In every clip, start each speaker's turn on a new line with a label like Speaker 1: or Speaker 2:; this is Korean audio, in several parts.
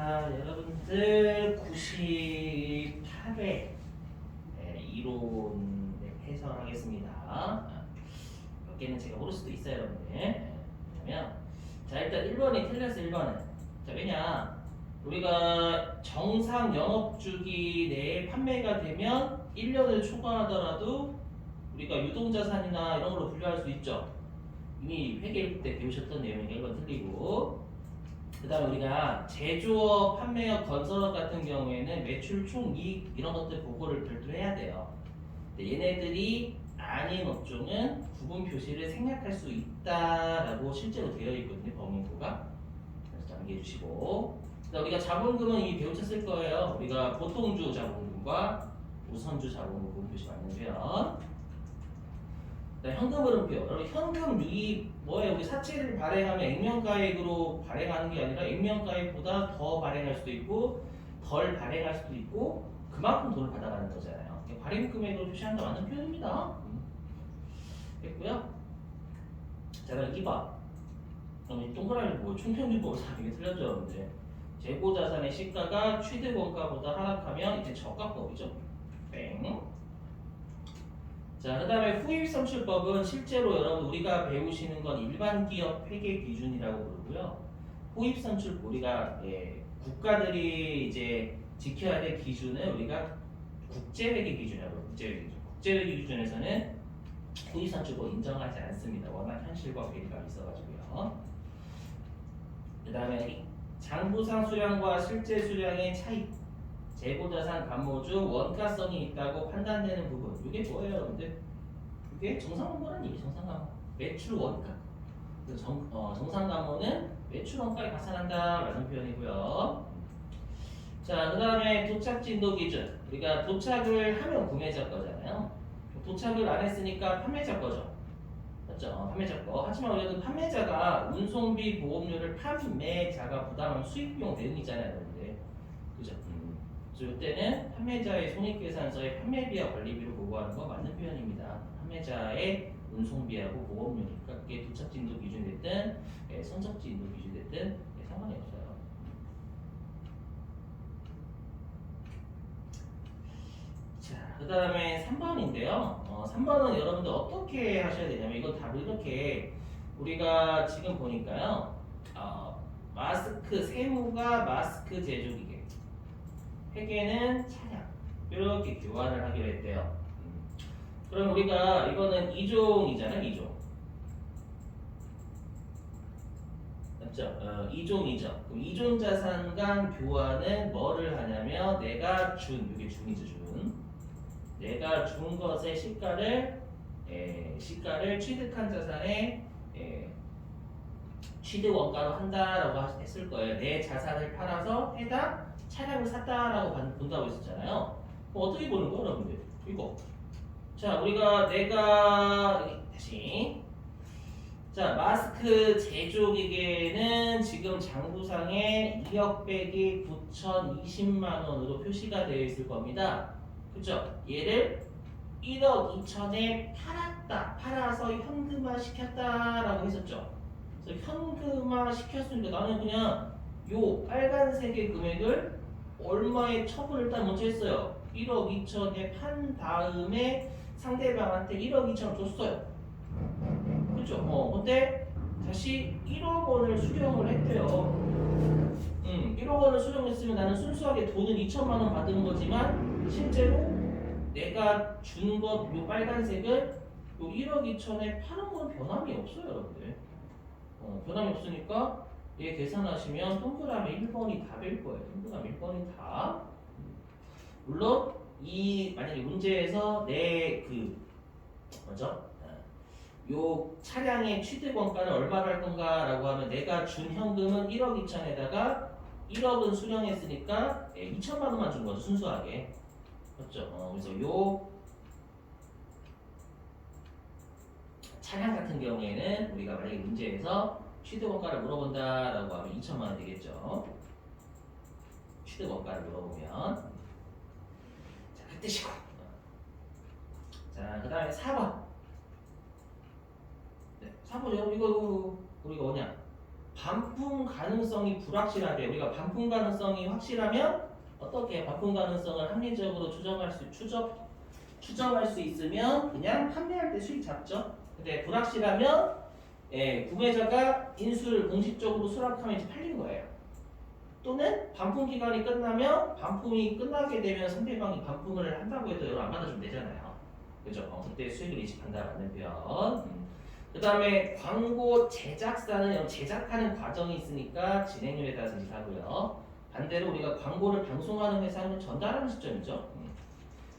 Speaker 1: 자, 여러분들 98회 이론 네, 해설하겠습니다. 아, 몇 개는 제가 모를 수도 있어요, 여러분들. 예, 왜냐면 자, 일단 1번이 틀렸어, 1번은. 자, 왜냐? 우리가 정상 영업 주기 내에 판매가 되면 1년을 초과하더라도 우리가 유동자산이나 이런 걸로 분류할 수 있죠. 이미 회계 때 배우셨던 내용이니까 1번 틀리고 그 다음에 우리가 제조업, 판매업, 건설업 같은 경우에는 매출 총이익 이런 것들 보고를 별도로 해야 돼요. 얘네들이 아닌 업종은 구분 표시를 생략할 수 있다라고 실제로 되어 있거든요. 법문구가. 그래서 암기해 주시고. 그다음 우리가 자본금은 이미 배우셨을 거예요. 우리가 보통주 자본금과 우선주 자본금 표시 맞는 표현. 네, 현금 흐름표. 여러분 현금 유입 뭐예요? 우리 사채를 발행하면 액면가액으로 발행하는 게 아니라 액면가액보다 더 발행할 수도 있고 덜 발행할 수도 있고 그만큼 돈을 받아가는 거잖아요. 발행 금액으로 표시한다 맞는 표현입니다. 음. 됐고요. 자 그럼 2번. 그럼 이 동그라미 뭐 총평균법을 이게 틀렸죠, 여러분들. 재고 자산의 시가가 취득 원가보다 하락하면 이제 저가법이죠. 땡. 자, 그 다음에 후입선출법은 실제로 여러분 우리가 배우시는 건 일반 기업 회계 기준이라고 부르고요. 후입선출 우리가 예, 국가들이 이제 지켜야 될 기준은 우리가 국제회계 기준이라고. 국제회계 기준. 국제회계 기준에서는 후입선출법 인정하지 않습니다. 워낙 현실과 괴리감이 있어가지고요. 그 다음에 장부상 수량과 실제 수량의 차이 재고자산 감모주 원가성이 있다고 판단되는 부분. 이게 뭐예요 여러분들? 이게 정상감모라는 얘기 정상감모. 매출 원가. 그래서 정, 어, 정상감모는 매출 원가에 가산한다 라는 표현이고요. 자그 다음에 도착 진도 기준. 우리가 도착을 하면 구매자 거잖아요. 도착을 안 했으니까 판매자 거죠. 맞죠? 어, 판매자 거. 하지만 우리가 판매자가 운송비 보험료를 판매자가 부담하는 수익비용 대응이잖아요? 음. 그래서 이때는 판매자의 손익계산서에 판매비와 관리비를 보고하는 거 맞는 표현입니다. 판매자의 운송비하고 보험료니까 그게 도착진도 기준 됐든 예, 선적진도 기준 됐든 예, 상관이 없어요. 자, 그 다음에 3번인데요. 어, 3번은 여러분들 어떻게 하셔야 되냐면 이건 답을 이렇게 우리가 지금 보니까요. 어, 마스크 세무가 마스크 제조기계 회계는 차량 이렇게 교환을 하기로 했대요. 음. 그럼 우리가 이거는 2종이잖아요, 2종. 맞죠? 어, 2종이죠. 그럼 2종 자산 간 교환은 뭐를 하냐면 내가 준, 이게 준이죠, 준. 내가 준 것의 시가를 에, 시가를 취득한 자산의 에, 취득 원가로 한다라고 했을 거예요. 내 자산을 팔아서 해당 차량을 샀다라고 반- 본다고 했었잖아요. 어떻게 보는 거야, 여러분들? 이거. 자, 우리가 내가 다시 자 마스크 제조 기계는 지금 장부상에 2억 빼기 9,020만 원으로 표시가 되어 있을 겁니다. 그죠? 얘를 1억 2천에 팔았다, 팔아서 현금화 시켰다라고 했었죠. 그래서 현금화 시켰으니까 나는 그냥 요 빨간색의 금액을 얼마에 처분을 일단 먼저 했어요. 1억 2천에 판 다음에 상대방한테 1억 2천을 줬어요. 그죠? 어, 근데 다시 1억 원을 수령을 했대요. 음, 1억 원을 수령했으면 나는 순수하게 돈은 2천만 원 받은 거지만 실제로 내가 준 것 요 빨간색을 요 1억 2천에 파는 건 변함이 없어요, 여러분들. 어, 변함이 없으니까 얘 계산하시면 동그라미 1번이 답일 거예요. 동그라미 1번이 답. 물론 이 만약에 문제에서 내그 뭐죠? 어, 요 차량의 취득 원가는 얼마를 할 건가라고 하면 내가 준 현금은 1억 2천에다가 1억은 수령했으니까 예, 2천만 원만 준 거죠 순수하게 그렇죠? 어, 그래서 요 차량 같은 경우에는 우리가 만약에 문제에서 취득 원가를 물어본다라고 하면 2천만 원 되겠죠. 취득 원가를 물어보면 자, 그 뜻이고. 자, 그다음에 4번. 네, 4번 여러분 이거 우리가 뭐냐? 반품 가능성이 불확실하대. 우리가 반품 가능성이 확실하면 어떻게 반품 가능성을 합리적으로 추정할 수 추정 추정할 수 있으면 그냥 판매할 때 수익 잡죠. 근데 불확실하면 예, 구매자가 인수를 공식적으로 수락하면 이제 팔리는 거예요. 또는 반품 기간이 끝나면 반품이 끝나게 되면 상대방이 반품을 한다고 해도 여러분 안 받아주면 되잖아요. 그죠? 어, 그때 수익을 인식한다라는 표현. 음. 그 다음에 광고 제작사는 제작하는 과정이 있으니까 진행률에 따라서 인식하고요. 반대로 우리가 광고를 방송하는 회사는 전달하는 시점이죠. 음.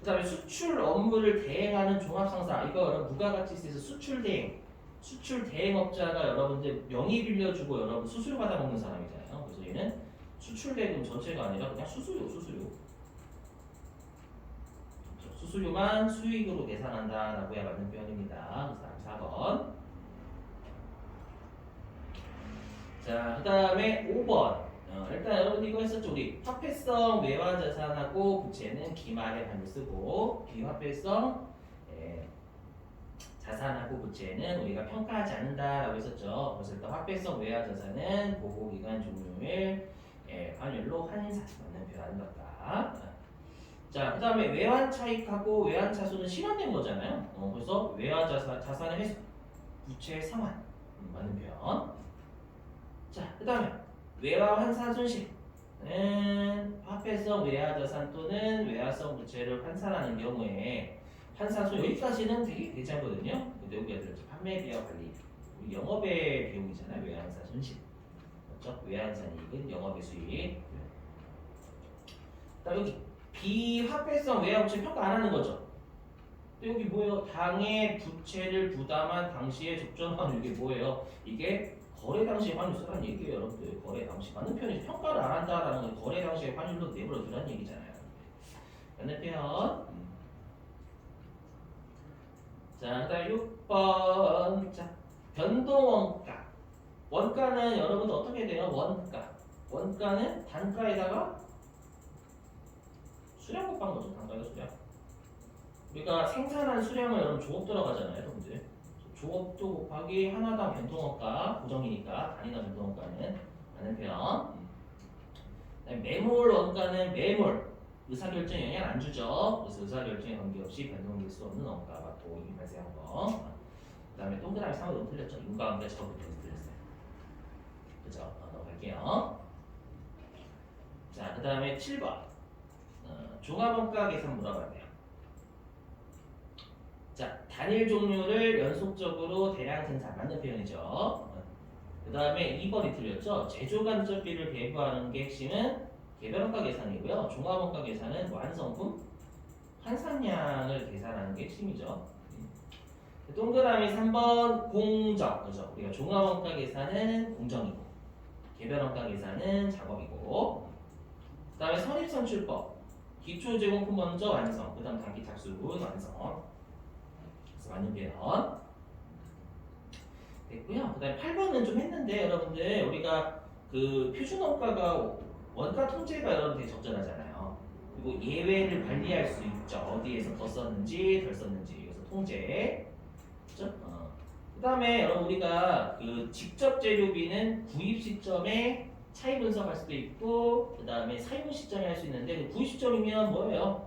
Speaker 1: 그 다음에 수출 업무를 대행하는 종합상사 이거 여러분 부가가치세에서 수출 대행 수출 대행업자가 여러분들 명의 빌려주고 여러분 수수료 받아먹는 사람이잖아요. 그래서 얘는 수출 대금 전체가 아니라 그냥 수수료 수수료 그렇죠. 수수료만 수익으로 계산한다라고 해야 맞는 표현입니다. 그래서 4번 자, 그 다음에 5번. 어, 일단 여러분 이거 했었죠. 우리 화폐성 외화 자산하고 부채는 기말에 반을 쓰고 비화폐성 예, 자산하고 부채는 우리가 평가하지 않는다라고 했었죠. 그래서 일단 화폐성 외화 자산은 보고 기간 종료일 예, 환율로 환산 받는 표현하는 거다. 자, 그 다음에 외환 차익하고 외환 차수는 실현된 거잖아요. 어, 그래서 외화 자산, 자산의 회수, 부채 상환 음, 맞는 표현. 자, 그 다음에 외화 환산 손실 은 화폐성 외화 자산 또는 외화성 부채를 환산하는 경우에 손 여기까지는 되게 괜찮거든요. 근데 여기가 들었죠. 판매 비용 관리 우리 영업의 비용이잖아요. 외화 환산 손실. 그렇죠? 외화 환산 이익은 영업의 수익. 자 여기 비화폐성 외화 부채 평가 안 하는 거죠. 또 여기 뭐예요? 당해 부채를 부담한 당시의 적정 환율 이게 뭐예요? 이게 거래 당시 환율 쓰라는 얘기예요, 여러분들. 거래 당시 맞는 표현이 평가를 안 한다라는 건 거래 당시의 환율로 내버려 두라는 얘기잖아요. 맞는. 음. 자, 그다음 6번. 자, 변동 원가. 원가는 여러분들 어떻게 돼요? 원가. 원가는 단가에다가 수량 곱한 거죠. 단가에다 수량. 우리가 생산한 수량을 여러분 조업 들어가잖아요, 여러분들. 조업도 곱하기 하나당 변동원가 고정이니까 단위당 변동원가는 표현. 그다음에 매몰 원가는 매몰 의사결정 에 영향 안 주죠. 그래서 의사결정에 관계없이 변동될 수 없는 원가가 또 이미 발생한 거. 그 다음에 동그라미 3은 너무 틀렸죠. 인과관계 저부터 틀렸어요. 그죠? 어, 넘어갈게요. 자, 그 다음에 7번 어, 종합원가 계산 물어봤네요. 자, 단일 종류를 연속적으로 대량 생산 맞는 표현이죠. 그 다음에 2번이 틀렸죠. 제조 간접비를 배부하는 게 핵심은 개별원가 계산이고요. 종합원가 계산은 완성품 환산량을 계산하는 게 핵심이죠. 동그라미 3번 공정 그죠? 우리가 종합원가 계산은 공정이고 개별원가 계산은 작업이고 그 다음에 선입선출법 기초 제공품 먼저 완성 그 다음 단기 착수분 완성 그래서 맞는 표현 됐고요. 그 다음에 8번은 좀 했는데 여러분들 우리가 그 표준 원가가 원가 통제가 여러분 되게 적절하잖아요. 그리고 예외를 관리할 수 있죠. 어디에서 더 썼는지 덜 썼는지 그래서 통제. 그죠? 어. 그다음에 여러분 우리가 그 직접 재료비는 구입 시점에 차이 분석할 수도 있고 그다음에 사용 시점에 할 수 있는데 그 구입 시점이면 뭐예요?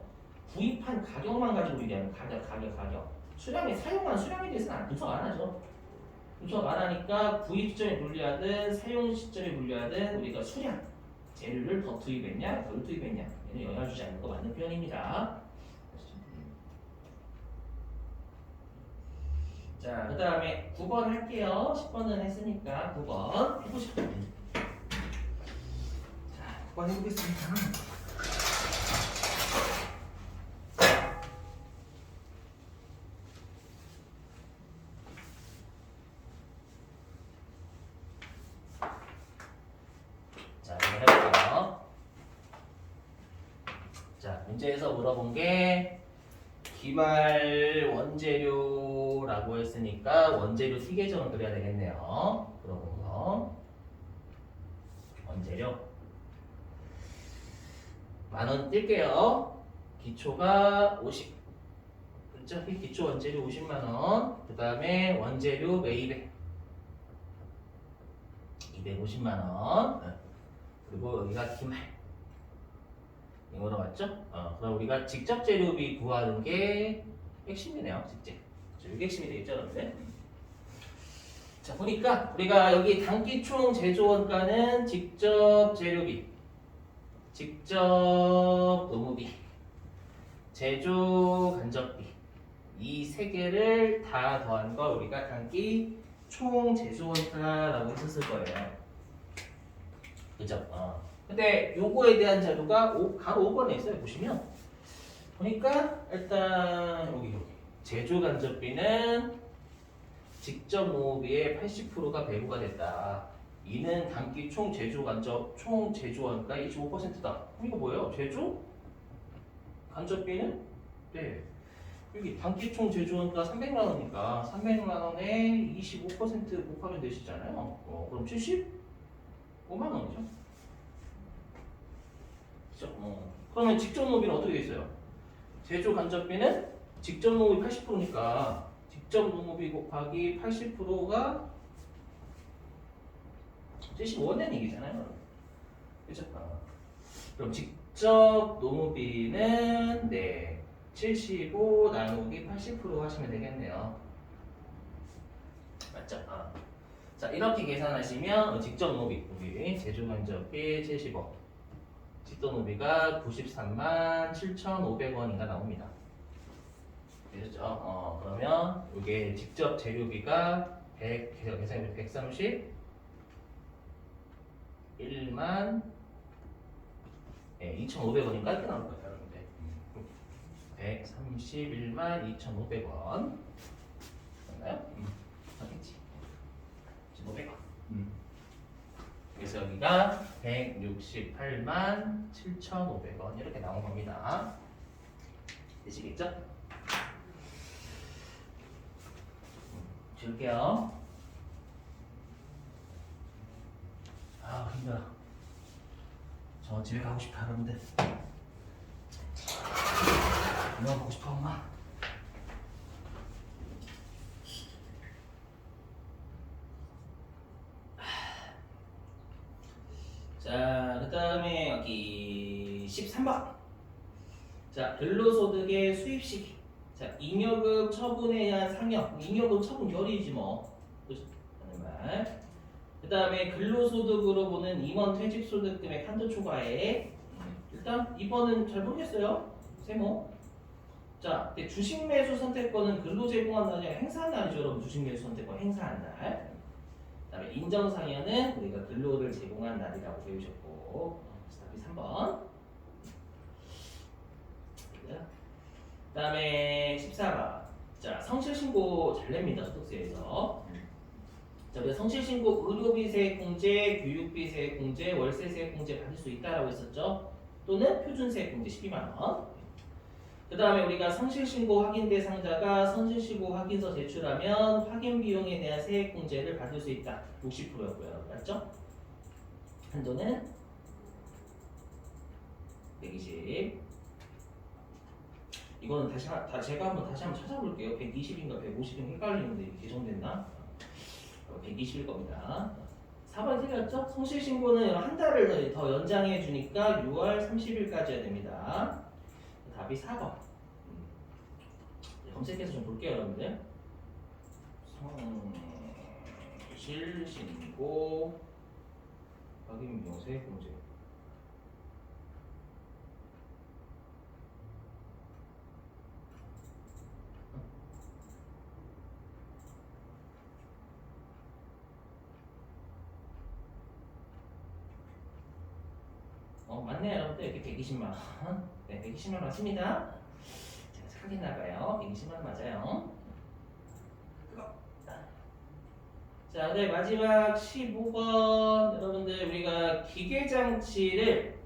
Speaker 1: 구입한 가격만 가지고 얘기하는 가격, 가격, 가격. 수량에 사용한 수량에 대해서는 안 분석 안 하죠. 분석 안 하니까 구입 시점에 분류하든 사용 시점에 분류하든 우리가 수량 재료를 더 투입했냐 덜 투입했냐 얘는 영향 주지 않는 거 맞는 표현입니다. 자, 그 다음에 9번 할게요. 10번은 했으니까 9번 해보시죠. 자, 9번 해보겠습니다. 자, 한번 해볼게요. 자, 문제에서 물어본 게 기말 원재료라고 원재료 T 계정을 그려야 되겠네요. 물어본 거. 원재료. 만원 뛸게요. 기초가 50. 어차피 기초 원재료 50만 원. 그 다음에 원재료 매입액. 250만 원. 네. 그리고 여기가 기말. 이거로 맞죠? 어, 그럼 우리가 직접 재료비 구하는 게 핵심이네요. 직접. 이게 핵심이 되겠죠, 여러분들? 자, 보니까 우리가 여기 단기총 제조 원가는 직접 재료비, 직접 노무비, 제조 간접비 이 세 개를 다 더한 걸 우리가 단기 총 제조 원가라고 했었을 거예요. 그죠? 어. 근데 요거에 대한 자료가 오, 가로 5번에 있어요. 보시면 보니까 일단 여기 여기 제조 간접비는 직접 노무비의 80%가 배부가 됐다. 이는 단기 총 제조 간접 총 제조 원가 25%다. 이거 뭐예요? 제조 간접비는 네 여기 단기 총 제조 원가 300만 원이니까 300만 원에 25% 곱하면 되시잖아요. 어, 그럼 75만 원이죠. 그죠? 어. 그러면 직접 노비는 어떻게 돼 있어요? 제조 간접비는 직접 노무비 80%니까 직접 노무비 곱하기 80%가 75원 얘기잖아요. 그죠? 어. 그럼 직접 노무비는 네, 75 나누기 80% 하시면 되겠네요. 맞죠? 어. 자 이렇게 계산하시면 직접 노비 우리 제조 간접비 75 직접 노비가 93만 7,500원인가 나옵니다. 되셨죠? 어, 그러면 이게 직접 재료비가 100, 계산이 130 1만 네, 2,500원인가 이렇게 나올 거예요, 여러분들. 131만 2,500원. 맞나요? 음. 맞겠지? 500원. 음. 그래서 여기가 168만 7,500원 이렇게 나온 겁니다. 되시겠죠? 줄게요. 아 힘들어. 저 집에 가고 싶다 여러분들. 영화 보고 싶어 엄마. 자, 그 다음에 여기 13번. 자, 근로소득의 수입 시기. 자, 잉여금 의한 상여. 잉여금 처분 결의지 뭐. 하는 말. 그 다음에 근로소득으로 보는 임원 퇴직소득 금액 한도 초과에 일단 이번은 잘 모르겠어요. 세모. 자, 주식 매수 선택권은 근로 제공한 날이 행사한 날이죠, 여러분. 주식 매수 선택권 행사한 날. 그다음에 인정 상여는 우리가 근로를 제공한 날이라고 배우셨고 답이 3번 그다음에 14번 자 성실 신고 잘 냅니다 소득세에서 자 우리가 성실 신고 의료비 세액 공제, 교육비 세액 공제, 월세 세액 공제 받을 수 있다라고 했었죠 또는 표준 세액 공제 12만 원 그 다음에 우리가 성실 신고 확인 대상자가 성실 신고 확인서 제출하면 확인 비용에 대한 세액 공제를 받을 수 있다. 60%였고요. 맞죠? 한도는 120. 이거는 다시 한, 다 제가 한번 다시 한번 찾아볼게요. 120인가 150인 헷갈리는데 개정됐나? 120일 겁니다. 4번 틀렸죠? 성실신고는 한 달을 더 연장해 주니까 6월 30일까지야 됩니다. 답이 4번. 음. 네, 검색해서 좀 볼게요, 여러분들. 성실신고 확인 명세 공제. 어, 맞네요, 여러분들. 이렇게 120만 원. 네, 120만 원 맞습니다. 제가 확인 나가요. 120만 원 맞아요. 자, 네, 마지막 15번. 여러분들, 우리가 기계장치를,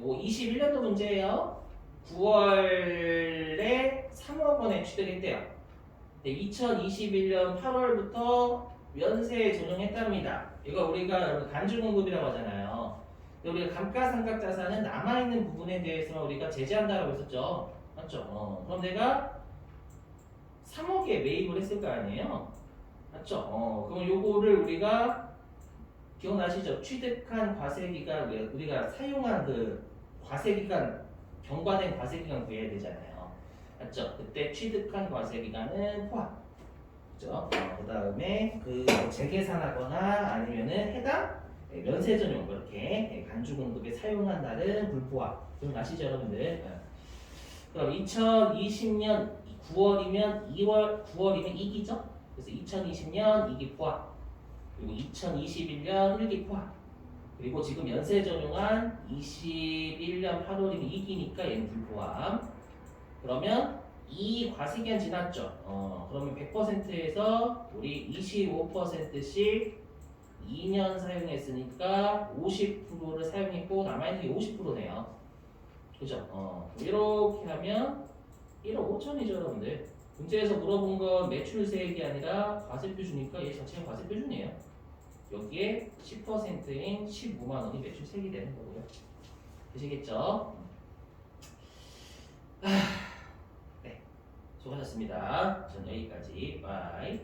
Speaker 1: 요 21년도 문제예요. 9월에 3억 원에 취득했대요. 네, 2021년 8월부터 면세에 조정했답니다. 이거 우리가 여러분 간주 공급이라고 하잖아요. 우리가 감가상각 자산은 남아있는 부분에 대해서 우리가 제재한다라고 했었죠. 맞죠? 어, 그럼 내가 3억에 매입을 했을 거 아니에요? 맞죠? 어, 그럼 요거를 우리가 기억나시죠? 취득한 과세기간 왜 우리가 사용한 그 과세기간 경과된 과세기간 구해야 되잖아요. 맞죠? 그때 취득한 과세기간은 포함. 그죠? 어, 그 다음에 그 재계산하거나 아니면은 해당 예, 면세 전용 이렇게 간주 공급에 사용한 날은 불포함. 기억나시죠, 여러분들? 예. 그럼 2020년 9월이면 2월 9월이면 2기죠? 그래서 2020년 2기 포함. 그리고 2021년 1기 포함. 그리고 지금 연세 전용한 21년 8월이면 2기니까 얘는 불포함. 그러면 이 과세기간 지났죠. 어, 그러면 100%에서 우리 25%씩 2년 사용했으니까 50%를 사용했고 남아있는 게 50%네요. 그죠? 어, 이렇게 하면 1억 5천이죠, 여러분들. 문제에서 물어본 건 매출세액이 아니라 과세표 주니까 얘 자체가 과세표 준이에요. 여기에 10%인 15만 원이 매출세액이 되는 거고요. 되시겠죠? 아, 네, 수고하셨습니다. 전 여기까지. 바이.